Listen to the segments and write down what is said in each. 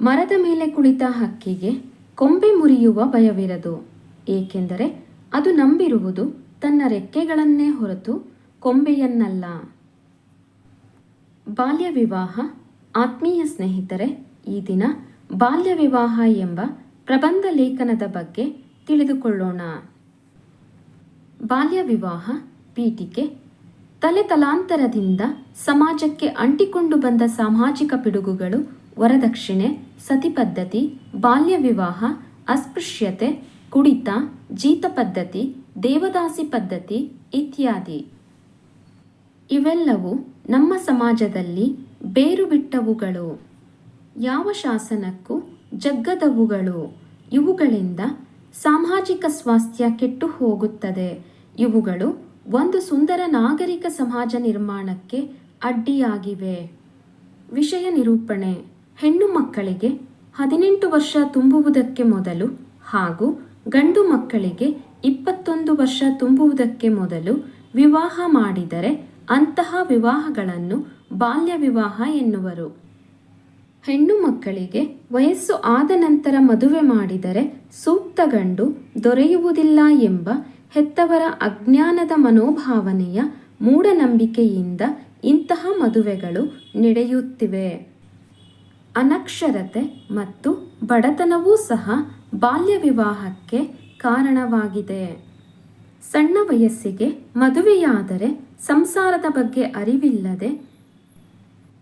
ಮರದ ಮೇಲೆ ಕುಳಿತ ಹಕ್ಕಿಗೆ ಕೊಂಬೆ ಮುರಿಯುವ ಭಯವಿರದು, ಏಕೆಂದರೆ ಅದು ನಂಬಿರುವುದು ತನ್ನ ರೆಕ್ಕೆಗಳನ್ನೇ ಹೊರತು ಕೊಂಬೆಯನ್ನಲ್ಲ. ಬಾಲ್ಯ ವಿವಾಹ ಆತ್ಮೀಯ ಸ್ನೇಹಿತರೆ, ಈ ದಿನ ಬಾಲ್ಯ ವಿವಾಹ ಎಂಬ ಪ್ರಬಂಧ ಲೇಖನದ ಬಗ್ಗೆ ತಿಳಿದುಕೊಳ್ಳೋಣ. ಬಾಲ್ಯ ವಿವಾಹ ಪೀಠಿಕೆ ತಲೆತಲಾಂತರದಿಂದ ಸಮಾಜಕ್ಕೆ ಅಂಟಿಕೊಂಡು ಬಂದ ಸಾಮಾಜಿಕ ಪಿಡುಗುಗಳು ವರದಕ್ಷಿಣೆ, ಸತಿ ಪದ್ಧತಿ, ಬಾಲ್ಯ ವಿವಾಹ, ಅಸ್ಪೃಶ್ಯತೆ, ಕುಡಿತ, ಜೀತ ಪದ್ಧತಿ, ದೇವದಾಸಿ ಪದ್ಧತಿ ಇತ್ಯಾದಿ. ಇವೆಲ್ಲವೂ ನಮ್ಮ ಸಮಾಜದಲ್ಲಿ ಬೇರು ಬಿಟ್ಟವುಗಳು. ಯಾವ ಶಾಸನಕ್ಕೂ ಜಗ್ಗದವುಗಳು. ಇವುಗಳಿಂದ ಸಾಮಾಜಿಕ ಸ್ವಾಸ್ಥ್ಯ ಕೆಟ್ಟು ಹೋಗುತ್ತದೆ. ಇವುಗಳು ಒಂದು ಸುಂದರ ನಾಗರಿಕ ಸಮಾಜ ನಿರ್ಮಾಣಕ್ಕೆ ಅಡ್ಡಿಯಾಗಿವೆ. ವಿಷಯ ನಿರೂಪಣೆ. ಹೆಣ್ಣು ಮಕ್ಕಳಿಗೆ ಹದಿನೆಂಟು ವರ್ಷ ತುಂಬುವುದಕ್ಕೆ ಮೊದಲು ಹಾಗೂ ಗಂಡು ಮಕ್ಕಳಿಗೆ ಇಪ್ಪತ್ತೊಂದು ವರ್ಷ ತುಂಬುವುದಕ್ಕೆ ಮೊದಲು ವಿವಾಹ ಮಾಡಿದರೆ ಅಂತಹ ವಿವಾಹಗಳನ್ನು ಬಾಲ್ಯ ವಿವಾಹ ಎನ್ನುವರು. ಹೆಣ್ಣು ಮಕ್ಕಳಿಗೆ ವಯಸ್ಸು ಆದ ನಂತರ ಮದುವೆ ಮಾಡಿದರೆ ಸೂಕ್ತ ಗಂಡು ದೊರೆಯುವುದಿಲ್ಲ ಎಂಬ ಹೆತ್ತವರ ಅಜ್ಞಾನದ ಮನೋಭಾವನೆಯ ಮೂಢನಂಬಿಕೆಯಿಂದ ಇಂತಹ ಮದುವೆಗಳು ನಡೆಯುತ್ತಿವೆ. ಅನಕ್ಷರತೆ ಮತ್ತು ಬಡತನವೂ ಸಹ ಬಾಲ್ಯ ವಿವಾಹಕ್ಕೆ ಕಾರಣವಾಗಿದೆ. ಸಣ್ಣ ವಯಸ್ಸಿಗೆ ಮದುವೆಯಾದರೆ ಸಂಸಾರದ ಬಗ್ಗೆ ಅರಿವಿಲ್ಲದೆ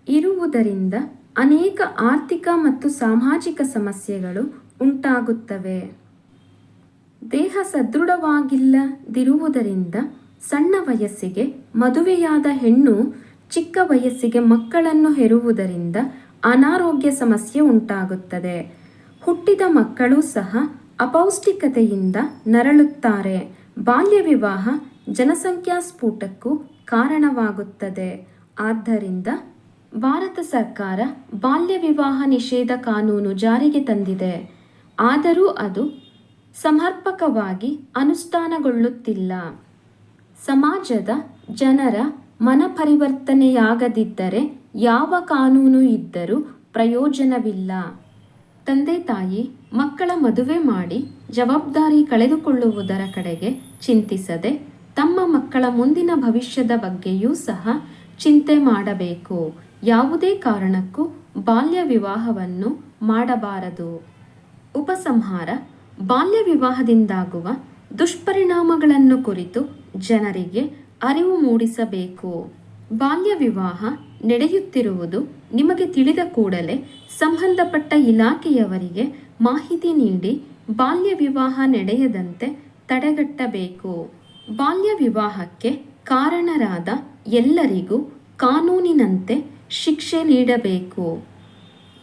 ಇರುವುದರಿಂದ ಅನೇಕ ಆರ್ಥಿಕ ಮತ್ತು ಸಾಮಾಜಿಕ ಸಮಸ್ಯೆಗಳು ಉಂಟಾಗುತ್ತವೆ. ದೇಹ ಸದೃಢವಾಗಿಲ್ಲದಿರುವುದರಿಂದ ಸಣ್ಣ ವಯಸ್ಸಿಗೆ ಮದುವೆಯಾದ ಹೆಣ್ಣು ಚಿಕ್ಕ ವಯಸ್ಸಿಗೆ ಮಕ್ಕಳನ್ನು ಹೆರುವುದರಿಂದ ಅನಾರೋಗ್ಯ ಸಮಸ್ಯೆ ಉಂಟಾಗುತ್ತದೆ. ಹುಟ್ಟಿದ ಮಕ್ಕಳು ಸಹ ಅಪೌಷ್ಟಿಕತೆಯಿಂದ ನರಳುತ್ತಾರೆ. ಬಾಲ್ಯ ವಿವಾಹ ಜನಸಂಖ್ಯಾ ಸ್ಫೋಟಕ್ಕೂ ಕಾರಣವಾಗುತ್ತದೆ. ಆದ್ದರಿಂದ ಭಾರತ ಸರ್ಕಾರ ಬಾಲ್ಯ ವಿವಾಹ ನಿಷೇಧ ಕಾನೂನು ಜಾರಿಗೆ ತಂದಿದೆ. ಆದರೂ ಅದು ಸಮರ್ಪಕವಾಗಿ ಅನುಷ್ಠಾನಗೊಳ್ಳುತ್ತಿಲ್ಲ. ಸಮಾಜದ ಜನರ ಮನಪರಿವರ್ತನೆಯಾಗದಿದ್ದರೆ ಯಾವ ಕಾನೂನು ಇದ್ದರೂ ಪ್ರಯೋಜನವಿಲ್ಲ. ತಂದೆ ತಾಯಿ ಮಕ್ಕಳ ಮದುವೆ ಮಾಡಿ ಜವಾಬ್ದಾರಿ ಕಳೆದುಕೊಳ್ಳುವುದರ ಕಡೆಗೆ ಚಿಂತಿಸದೆ ತಮ್ಮ ಮಕ್ಕಳ ಮುಂದಿನ ಭವಿಷ್ಯದ ಬಗ್ಗೆಯೂ ಸಹ ಚಿಂತೆ ಮಾಡಬೇಕು. ಯಾವುದೇ ಕಾರಣಕ್ಕೂ ಬಾಲ್ಯ ವಿವಾಹವನ್ನು ಮಾಡಬಾರದು. ಉಪಸಂಹಾರ, ಬಾಲ್ಯ ವಿವಾಹದಿಂದಾಗುವ ದುಷ್ಪರಿಣಾಮಗಳನ್ನು ಕುರಿತು ಜನರಿಗೆ ಅರಿವು ಮೂಡಿಸಬೇಕು. ಬಾಲ್ಯ ವಿವಾಹ ನಡೆಯುತ್ತಿರುವುದು ನಿಮಗೆ ತಿಳಿದ ಕೂಡಲೇ ಸಂಬಂಧಪಟ್ಟ ಇಲಾಖೆಯವರಿಗೆ ಮಾಹಿತಿ ನೀಡಿ ಬಾಲ್ಯ ವಿವಾಹ ನಡೆಯದಂತೆ ತಡೆಗಟ್ಟಬೇಕು. ಬಾಲ್ಯ ವಿವಾಹಕ್ಕೆ ಕಾರಣರಾದ ಎಲ್ಲರಿಗೂ ಕಾನೂನಿನಂತೆ ಶಿಕ್ಷೆ ನೀಡಬೇಕು.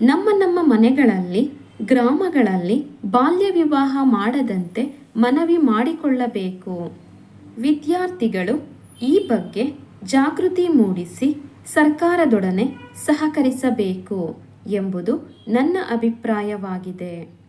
ನಮ್ಮ ನಮ್ಮ ಮನೆಗಳಲ್ಲಿ, ಗ್ರಾಮಗಳಲ್ಲಿ ಬಾಲ್ಯ ವಿವಾಹ ಮಾಡದಂತೆ ಮನವಿ ಮಾಡಿಕೊಳ್ಳಬೇಕು. ವಿದ್ಯಾರ್ಥಿಗಳು ಈ ಬಗ್ಗೆ ಜಾಗೃತಿ ಮೂಡಿಸಿ ಸರ್ಕಾರದೊಡನೆ ಸಹಕರಿಸಬೇಕು ಎಂಬುದು ನನ್ನ ಅಭಿಪ್ರಾಯವಾಗಿದೆ.